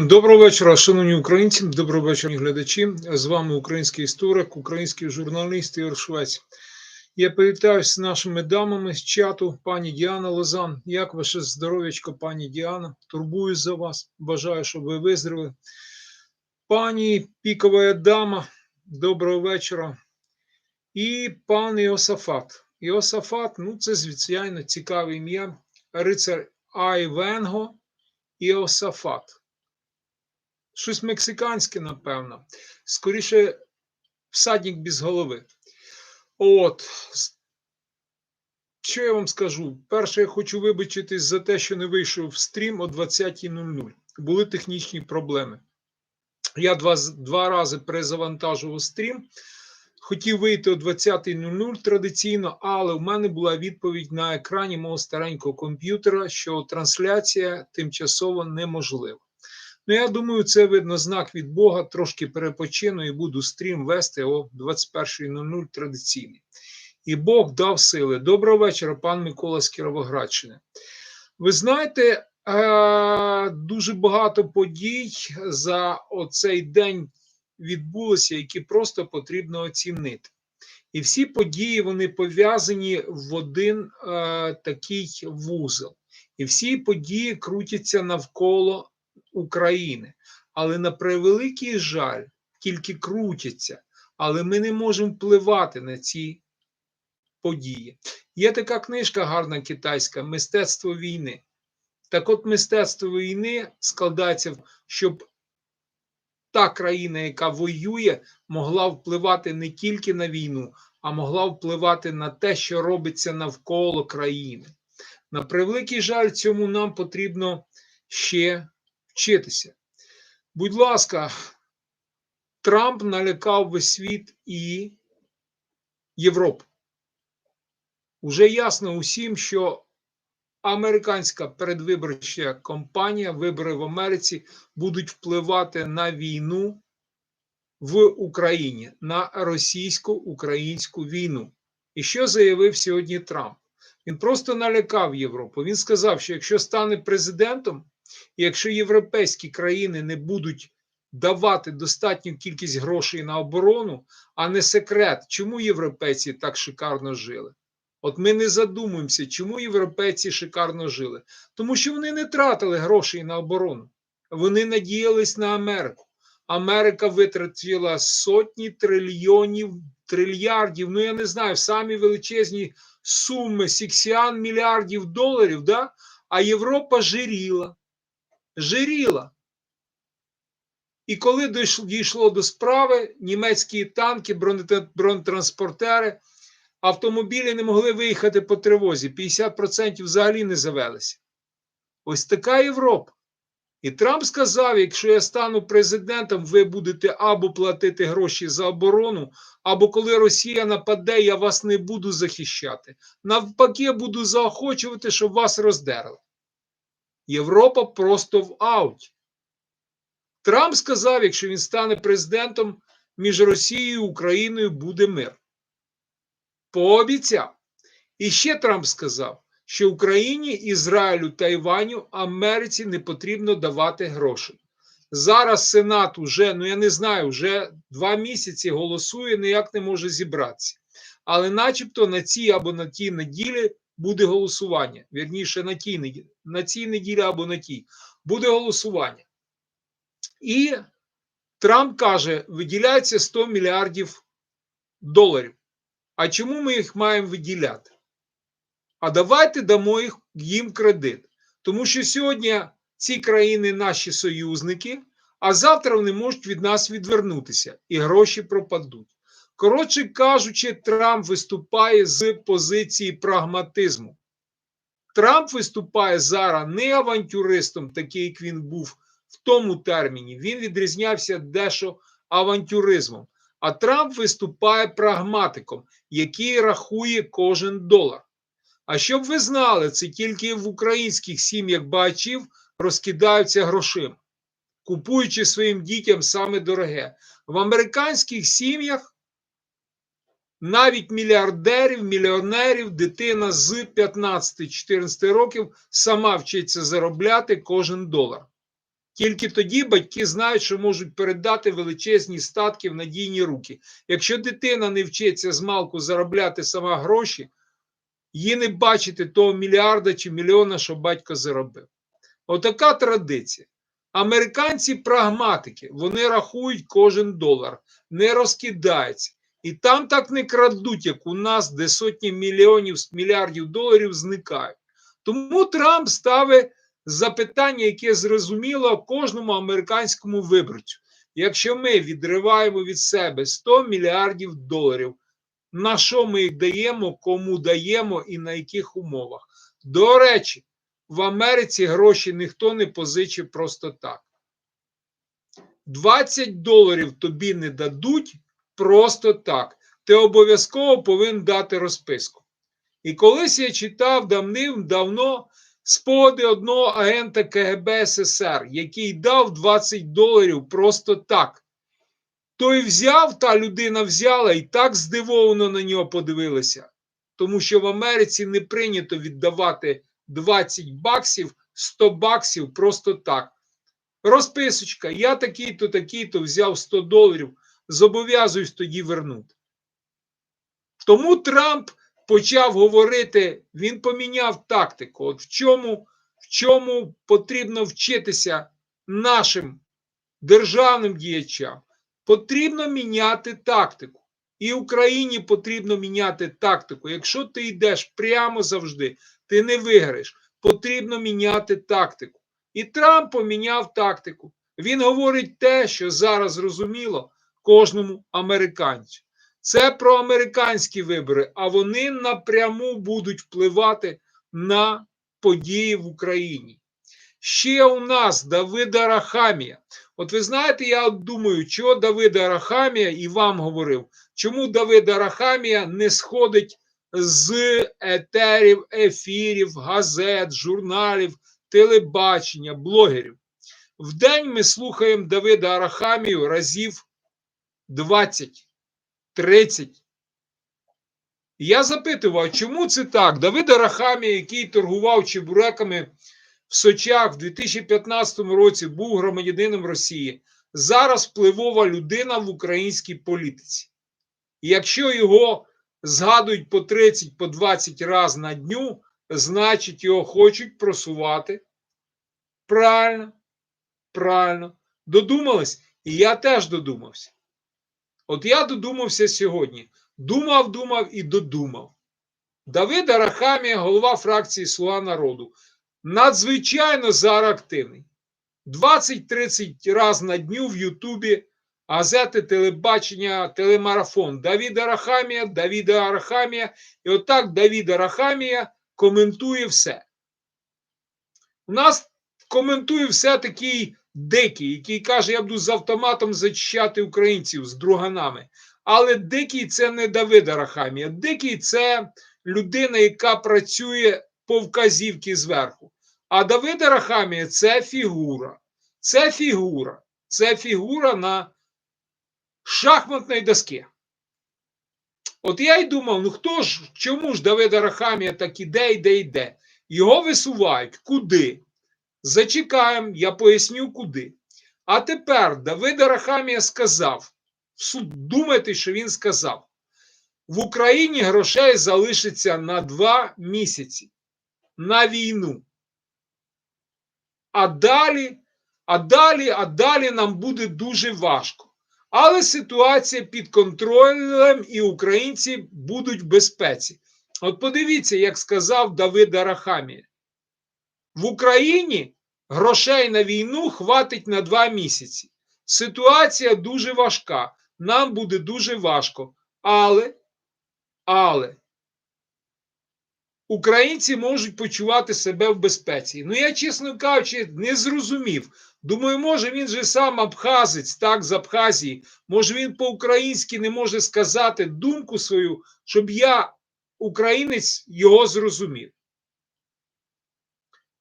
Доброго вечора, шановні українці, доброго вечора, глядачі. З вами український історик, український журналіст Ігор Швець. Я привітаюся з нашими дамами з чату, пані Діана Лозан. Як ваше здоров'ячко, пані Діана? Турбую за вас. Бажаю, щоб ви виздоровили. Пані Пікова дама, доброго вечора. І пан Іосафат. Іосафат, ну це звичайно цікаве ім'я. Рицар Айвенго Іосафат. Щось мексиканське, напевно. Скоріше, всадник без голови. От. Що я вам скажу? Перше, я хочу вибачитись за те, що не вийшов в стрім о 20.00. Були технічні проблеми. Я два, два рази перезавантажував стрім. Хотів вийти о 20.00 традиційно, але в мене була відповідь на екрані мого старенького комп'ютера, що трансляція тимчасово неможлива. Ну, я думаю, це видно знак від Бога. Трошки перепочину і буду стрім вести о 21.00 традиційний. І Бог дав сили. Доброго вечора, пан Микола з Кіровоградщини. Ви знаєте, дуже багато подій за оцей день відбулося, які просто потрібно оцінити. І всі події вони пов'язані в один е, такий вузол. І всі події крутяться навколо України. Але на превеликий жаль, тільки крутяться, але ми не можемо впливати на ці події. Є така книжка гарна китайська Мистецтво війни. Так от мистецтво війни складається, щоб та країна, яка воює, могла впливати не тільки на війну, а могла впливати на те, що робиться навколо країни. На превеликий жаль, цьому нам потрібно ще вчитися. Будь ласка, Трамп налякав весь світ і Європу. Уже ясно усім, що американська передвиборча кампанія, вибори в Америці будуть впливати на війну в Україні, на російсько-українську війну. І що заявив сьогодні Трамп? Він просто налякав Європу. Він сказав, що якщо стане президентом, і якщо європейські країни не будуть давати достатню кількість грошей на оборону, а не секрет, чому європейці так шикарно жили? От ми не задумуємося, чому європейці шикарно жили. Тому що вони не тратили грошей на оборону. Вони надіялись на Америку. Америка витратила сотні трильйонів, трильярдів, ну я не знаю, самі величезні суми, сіксіан мільярдів доларів, да? а Європа жиріла. Жиріла. І коли дійшло до справи, німецькі танки, бронетранспортери – автомобілі не могли виїхати по тривозі, 50% взагалі не завелися. Ось така Європа. І Трамп сказав: якщо я стану президентом, ви будете або платити гроші за оборону, або коли Росія нападе, я вас не буду захищати. Навпаки, буду заохочувати, щоб вас роздерли. Європа просто в ауті. Трамп сказав: якщо він стане президентом, між Росією і Україною буде мир пообіцяв. І ще Трамп сказав, що Україні, Ізраїлю Тайваню, Америці не потрібно давати гроші. Зараз Сенат уже, ну я не знаю, вже два місяці голосує, ніяк не може зібратися. Але, начебто, на цій або на тій неділі буде голосування. Вірніше, на тій неділі, на цій неділі або на тій буде голосування. І Трамп каже, виділяється 100 мільярдів доларів. А чому ми їх маємо виділяти? А давайте дамо їх, їм кредит. Тому що сьогодні ці країни наші союзники, а завтра вони можуть від нас відвернутися і гроші пропадуть. Коротше кажучи, Трамп виступає з позиції прагматизму. Трамп виступає зараз не авантюристом, такий як він був в тому терміні. Він відрізнявся дещо авантюризмом. А Трамп виступає прагматиком, який рахує кожен долар. А щоб ви знали, це тільки в українських сім'ях багачів розкидаються грошима, купуючи своїм дітям саме дороге. В американських сім'ях навіть мільярдерів, мільйонерів, дитина з 15-14 років сама вчиться заробляти кожен долар. Тільки тоді батьки знають, що можуть передати величезні статки в надійні руки. Якщо дитина не вчиться з малку заробляти сама гроші, їй не бачити того мільярда чи мільйона, що батько заробив. Отака традиція. Американці прагматики, вони рахують кожен долар, не розкидаються. І там так не крадуть, як у нас, де сотні мільйонів мільярдів доларів зникають. Тому Трамп ставить запитання, яке зрозуміло кожному американському виборцю. Якщо ми відриваємо від себе 100 мільярдів доларів, на що ми їх даємо, кому даємо і на яких умовах? До речі, в Америці гроші ніхто не позичив просто так. 20 доларів тобі не дадуть просто так. Ти обов'язково повинен дати розписку. І колись я читав давним-давно спогади одного агента КГБ СССР, який дав 20 доларів просто так. Той взяв, та людина взяла і так здивовано на нього подивилася. Тому що в Америці не прийнято віддавати 20 баксів, 100 баксів просто так. Розписочка, я такий-то, такий-то взяв 100 доларів, зобов'язуюсь тоді вернути. Тому Трамп почав говорити, він поміняв тактику. От в чому, в чому потрібно вчитися нашим державним діячам. Потрібно міняти тактику. І Україні потрібно міняти тактику. Якщо ти йдеш прямо завжди, ти не виграєш. Потрібно міняти тактику. І Трамп поміняв тактику. Він говорить те, що зараз зрозуміло кожному американцю. Це про американські вибори, а вони напряму будуть впливати на події в Україні. Ще у нас Давида Рахамія. От ви знаєте, я думаю, чого Давида Рахамія і вам говорив, чому Давида Рахамія не сходить з етерів, ефірів, газет, журналів, телебачення, блогерів. В день ми слухаємо Давида Арахамію разів 20, 30. Я запитував, чому це так? Давид Арахамія, який торгував чебуреками в Сочах в 2015 році, був громадянином Росії, зараз впливова людина в українській політиці. І якщо його згадують по 30, по 20 разів на дню, значить, його хочуть просувати. Правильно, правильно. Додумались? І я теж додумався. От я додумався сьогодні. Думав, думав і додумав. Давид Арахамія, голова фракції Слуга народу, надзвичайно зараз активний. 20-30 разів на дню в Ютубі газети, телебачення, телемарафон. Давід Арахамія, Давід Арахамія. І отак Давід Арахамія коментує все. У нас коментує все такий дикий, який каже, я буду з автоматом зачищати українців з друганами. Але дикий це не Давид Арахамія. Дикий це людина, яка працює по вказівці зверху. А Давид Арахамія це фігура. Це фігура. Це фігура на шахматної доски. От я й думав, ну хто ж, чому ж Давид Арахамія так іде, йде, йде? Його висувають. Куди? Зачекаємо, я поясню куди. А тепер Давид Арахамія сказав: думайте, що він сказав: в Україні грошей залишиться на два місяці на війну. А далі, а далі, а далі нам буде дуже важко. Але ситуація під контролем і українці будуть в безпеці. От подивіться, як сказав Давид Арахамія. В Україні грошей на війну хватить на два місяці. Ситуація дуже важка. Нам буде дуже важко. Але, але українці можуть почувати себе в безпеці. Ну, я, чесно кажучи, не зрозумів. Думаю, може він же сам абхазець, так, з Абхазії. Може він по-українськи не може сказати думку свою, щоб я, українець, його зрозумів.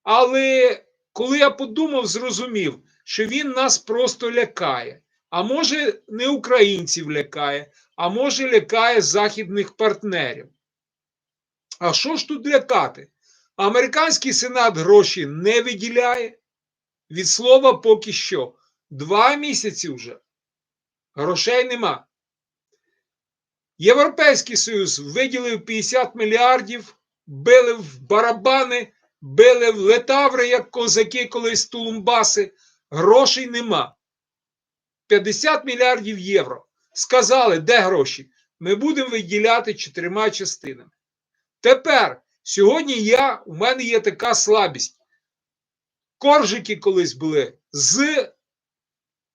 Але коли я подумав, зрозумів, що він нас просто лякає. А може, не українців лякає, а може, лякає західних партнерів. А що ж тут лякати? Американський сенат гроші не виділяє. Від слова поки що. Два місяці вже. Грошей нема. Європейський Союз виділив 50 мільярдів, били в барабани, били в летаври, як козаки колись Тулумбаси. Грошей нема. 50 мільярдів євро. Сказали, де гроші? Ми будемо виділяти чотирма частинами. Тепер, сьогодні я, у мене є така слабість. Коржики колись були з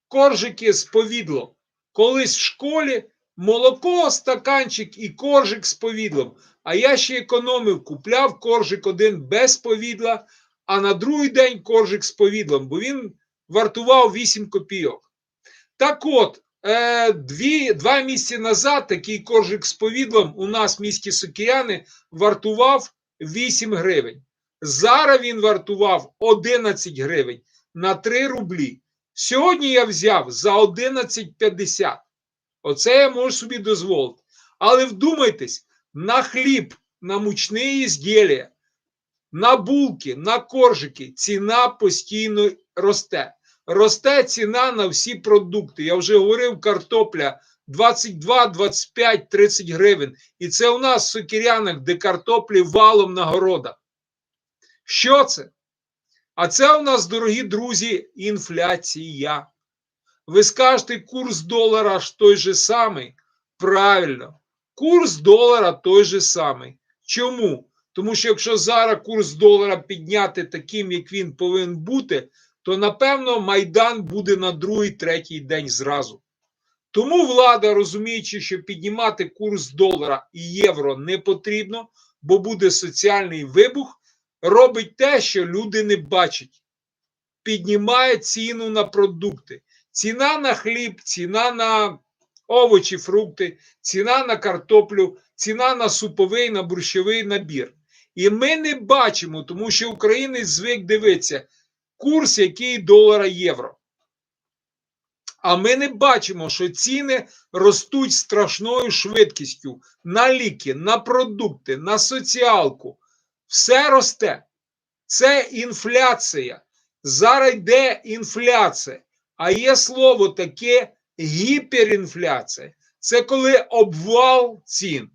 коржики з повідлом. Колись в школі молоко, стаканчик і коржик з повідлом. А я ще економив, купляв коржик один без повідла, а на другий день коржик з повідлом, бо він вартував 8 копійок. Так от, е, дві, два місяці назад такий коржик з повідлом у нас в місті Сокіряни вартував 8 гривень. Зараз він вартував 11 гривень на 3 рублі. Сьогодні я взяв за 11,50. Оце я можу собі дозволити. Але вдумайтесь, на хліб, на мучні ізділля, на булки, на коржики ціна постійно росте. Росте ціна на всі продукти. Я вже говорив, картопля 22, 25, 30 гривень. І це у нас в Сокірянах, де картоплі валом на городах. Що це? А це у нас, дорогі друзі, інфляція. Ви скажете, курс долара ж той же самий. Правильно, курс долара той же самий. Чому? Тому що якщо зараз курс долара підняти таким, як він повинен бути, то напевно Майдан буде на другий, третій день зразу. Тому влада, розуміючи, що піднімати курс долара і євро не потрібно, бо буде соціальний вибух, робить те, що люди не бачать. Піднімає ціну на продукти. Ціна на хліб, ціна на овочі, фрукти, ціна на картоплю, ціна на суповий, на борщовий набір. І ми не бачимо, тому що українець звик дивитися курс, який долара євро. А ми не бачимо, що ціни ростуть страшною швидкістю на ліки, на продукти, на соціалку. Все росте. Це інфляція. Зараз йде інфляція. А є слово таке гіперінфляція. Це коли обвал цін.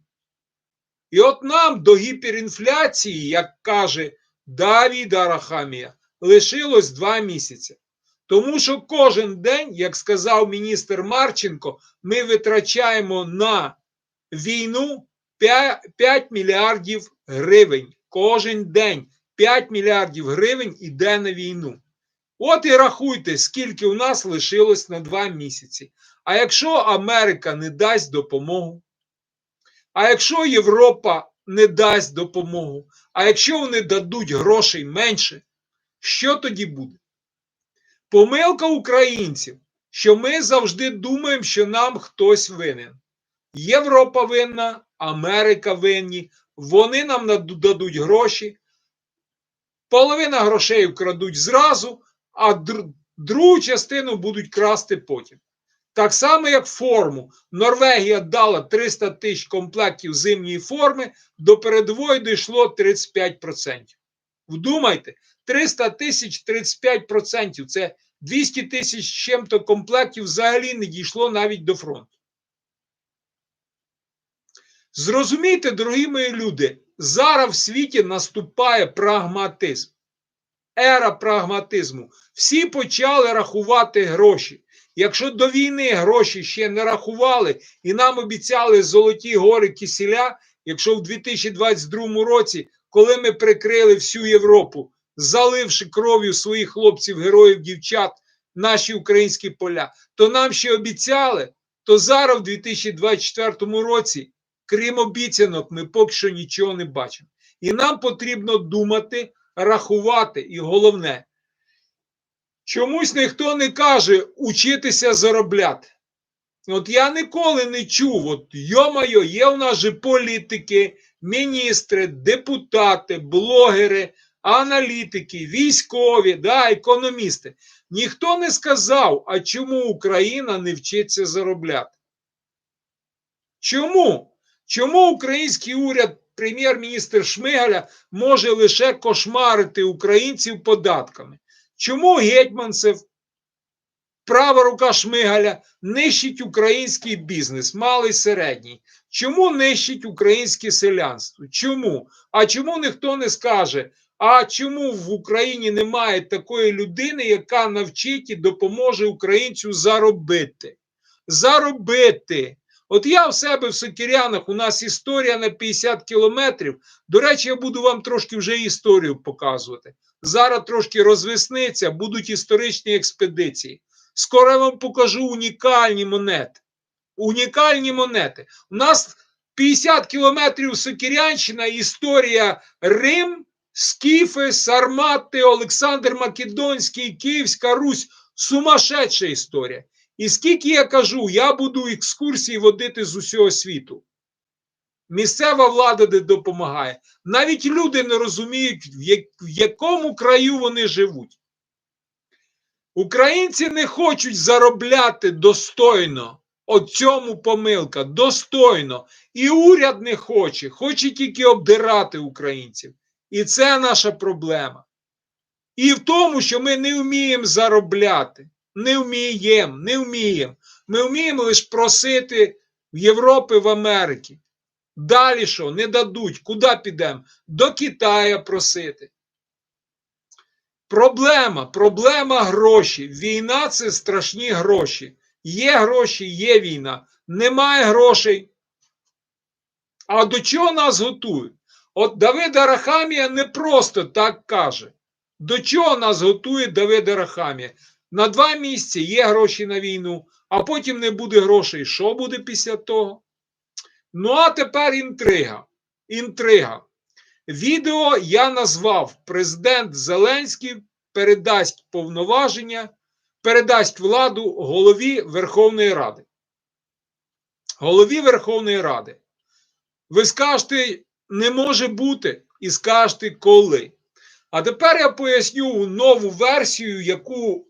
І от нам до гіперінфляції, як каже Давід Арахамія, лишилось два місяці. Тому що кожен день, як сказав міністр Марченко, ми витрачаємо на війну 5 мільярдів гривень. Кожен день 5 мільярдів гривень іде на війну. От і рахуйте, скільки у нас лишилось на два місяці. А якщо Америка не дасть допомогу, а якщо Європа не дасть допомогу, а якщо вони дадуть грошей менше, що тоді буде? Помилка українців, що ми завжди думаємо, що нам хтось винен. Європа винна, Америка винні, вони нам дадуть гроші. Половина грошей вкрадуть зразу, а другу частину будуть красти потім. Так само, як форму. Норвегія дала 300 тисяч комплектів зимньої форми, до передової дійшло 35%. Вдумайте, 300 тисяч 35%. Це 200 тисяч чим-то комплектів взагалі не дійшло навіть до фронту. Зрозумійте, дорогі мої люди, зараз в світі наступає прагматизм. Ера прагматизму. Всі почали рахувати гроші. Якщо до війни гроші ще не рахували і нам обіцяли золоті гори кисіля, якщо в 2022 році, коли ми прикрили всю Європу, заливши кров'ю своїх хлопців, героїв, дівчат, наші українські поля, то нам ще обіцяли, то зараз, в 2024 році, крім обіцянок, ми поки що нічого не бачимо. І нам потрібно думати, рахувати, і головне. Чомусь ніхто не каже учитися заробляти. От я ніколи не чув, от йо-майо, є у нас же політики, міністри, депутати, блогери, аналітики, військові, да, економісти. Ніхто не сказав, а чому Україна не вчиться заробляти? Чому? Чому український уряд, прем'єр-міністр Шмигаля може лише кошмарити українців податками? Чому Гетьманцев, права рука Шмигаля, нищить український бізнес, малий середній? Чому нищить українське селянство? Чому? А чому ніхто не скаже? А чому в Україні немає такої людини, яка навчить і допоможе українцю заробити? Заробити. От я в себе в Сокірянах, у нас історія на 50 кілометрів. До речі, я буду вам трошки вже історію показувати. Зараз трошки розвесниться, будуть історичні експедиції. Скоро я вам покажу унікальні монети. Унікальні монети. У нас 50 кілометрів Сокірянщина, історія Рим, Скіфи, Сармати, Олександр Македонський, Київська Русь. Сумасшедша історія. І скільки я кажу, я буду екскурсії водити з усього світу. Місцева влада не допомагає. Навіть люди не розуміють, в якому краю вони живуть. Українці не хочуть заробляти достойно. От цьому помилка. Достойно. І уряд не хоче, хоче тільки обдирати українців. І це наша проблема. І в тому, що ми не вміємо заробляти. Не вміємо, не вміємо. Ми вміємо лише просити в Європи, в Америці. Далі що? Не дадуть. Куди підемо? До Китаю просити. Проблема, проблема гроші. Війна це страшні гроші. Є гроші, є війна. Немає грошей. А до чого нас готують? От Давид Арахамія не просто так каже. До чого нас готує Давид Арахамія? На два місяці є гроші на війну, а потім не буде грошей. Що буде після того? Ну, а тепер інтрига. Інтрига. Відео я назвав Президент Зеленський передасть повноваження, передасть владу голові Верховної Ради. Голові Верховної Ради. Ви скажете, не може бути, і скажете коли. А тепер я поясню нову версію, яку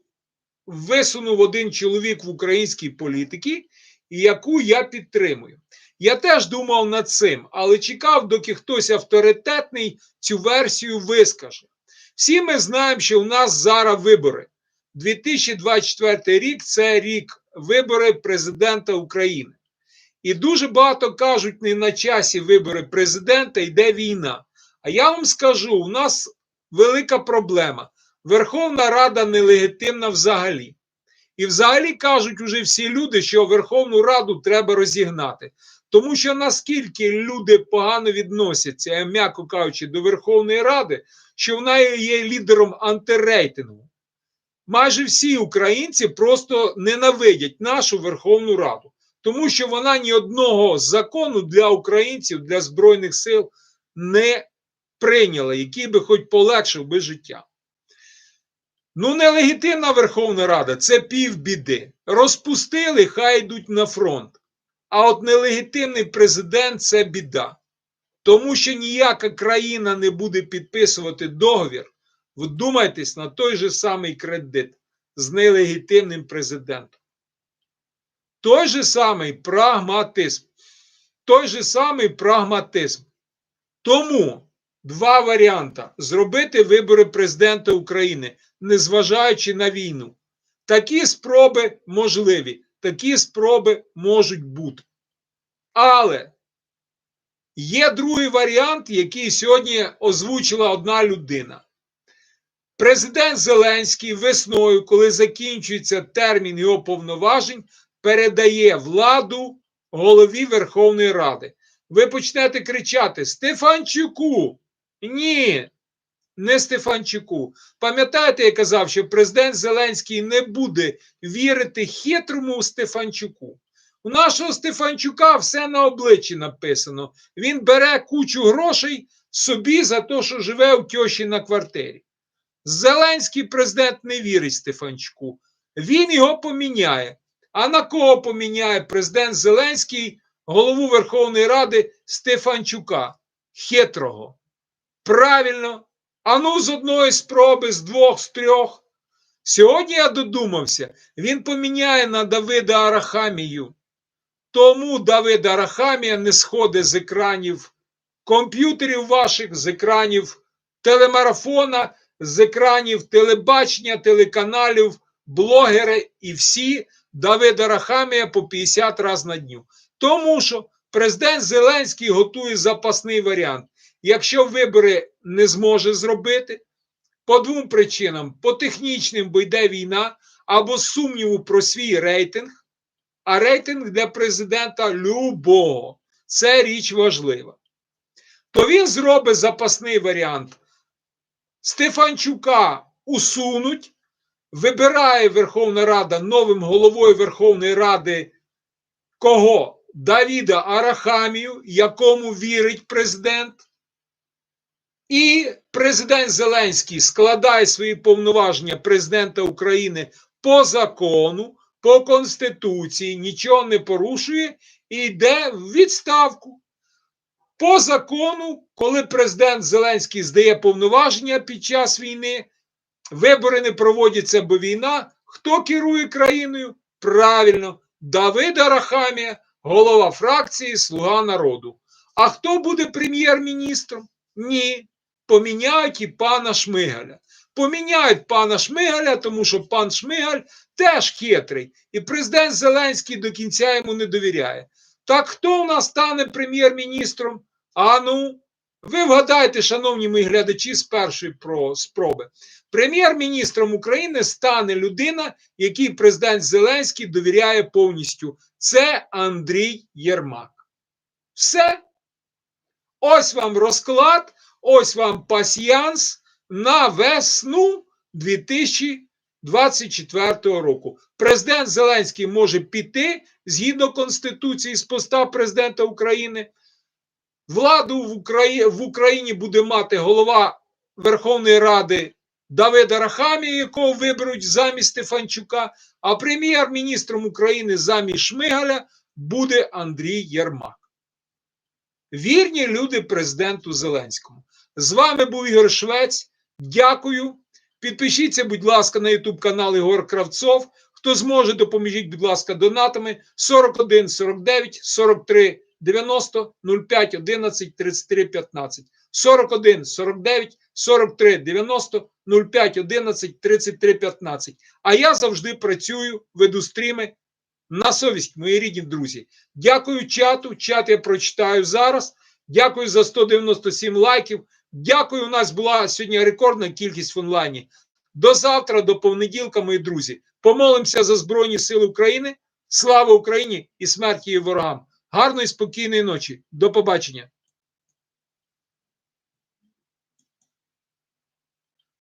висунув один чоловік в українській політиці, яку я підтримую. Я теж думав над цим, але чекав, доки хтось авторитетний цю версію вискаже. Всі ми знаємо, що у нас зараз вибори. 2024 рік це рік вибори президента України. І дуже багато кажуть, не на часі вибори президента йде війна. А я вам скажу: у нас велика проблема. Верховна Рада нелегітимна взагалі. І взагалі кажуть уже всі люди, що Верховну Раду треба розігнати. Тому що наскільки люди погано відносяться, м'яко кажучи, до Верховної Ради, що вона є лідером антирейтингу. Майже всі українці просто ненавидять нашу Верховну Раду, тому що вона ні одного закону для українців, для Збройних сил не прийняла, який би хоч полегшив би життя. Ну, нелегітимна Верховна Рада це півбіди. Розпустили, хай йдуть на фронт. А от нелегітимний президент це біда. Тому що ніяка країна не буде підписувати договір. Вдумайтесь на той же самий кредит з нелегітимним президентом. Той же самий прагматизм. Той же самий прагматизм. Тому два варіанти: зробити вибори президента України, незважаючи на війну. Такі спроби можливі, такі спроби можуть бути. Але є другий варіант, який сьогодні озвучила одна людина. Президент Зеленський весною, коли закінчується термін його повноважень, передає владу голові Верховної Ради. Ви почнете кричати: Стефанчуку! Ні, не Стефанчуку. Пам'ятаєте, я казав, що президент Зеленський не буде вірити хитрому Стефанчуку. У нашого Стефанчука все на обличчі написано. Він бере кучу грошей собі за те, що живе у тьоші на квартирі. Зеленський президент не вірить Стефанчуку. Він його поміняє. А на кого поміняє президент Зеленський голову Верховної Ради Стефанчука? Хитрого. Правильно. А ну, з одної спроби, з двох, з трьох. Сьогодні я додумався, він поміняє на Давида Арахамію. Тому Давид Арахамія не сходить з екранів комп'ютерів ваших, з екранів телемарафона. з екранів телебачення, телеканалів, блогери і всі Давида Рахамія по 50 разів на дню. Тому що президент Зеленський готує запасний варіант. Якщо вибори не зможе зробити, по двом причинам: по технічним, бо йде війна, або сумніву про свій рейтинг, а рейтинг для президента любого. Це річ важлива. То він зробить запасний варіант. Стефанчука усунуть, вибирає Верховна Рада новим головою Верховної Ради кого? Давіда Арахамію, якому вірить президент. І президент Зеленський складає свої повноваження президента України по закону, по Конституції, нічого не порушує і йде в відставку. По закону, коли президент Зеленський здає повноваження під час війни, вибори не проводяться, бо війна. Хто керує країною? Правильно, Давид Арахамія, голова фракції Слуга народу. А хто буде прем'єр-міністром? Ні. Поміняють і пана Шмигаля. Поміняють пана Шмигаля, тому що пан Шмигаль теж хитрий. І президент Зеленський до кінця йому не довіряє. Так хто у нас стане прем'єр-міністром? А ну, ви вгадайте, шановні мої глядачі, з першої про спроби. Прем'єр-міністром України стане людина, якій президент Зеленський довіряє повністю. Це Андрій Єрмак. Все. Ось вам розклад, ось вам пасіянс на весну 2024 року. Президент Зеленський може піти згідно Конституції з поста президента України. Владу в Україні, в Україні буде мати голова Верховної Ради Давида Рахамія, якого виберуть замість Стефанчука, а прем'єр-міністром України замість Шмигаля буде Андрій Єрмак. Вірні люди президенту Зеленському. З вами був Ігор Швець. Дякую. Підпишіться, будь ласка, на YouTube канал Ігор Кравцов. Хто зможе, допоможіть, будь ласка, донатами 41 49 43 90 05 11 33 15. 41 49 43 90 05 11 33 15. А я завжди працюю, веду стріми на совість, мої рідні друзі. Дякую чату. Чат я прочитаю зараз. Дякую за 197 лайків. Дякую. У нас була сьогодні рекордна кількість в онлайні. До завтра, до понеділка, мої друзі. Помолимося за Збройні Сили України. Слава Україні і смерті її ворогам! Гарної спокійної ночі. До побачення.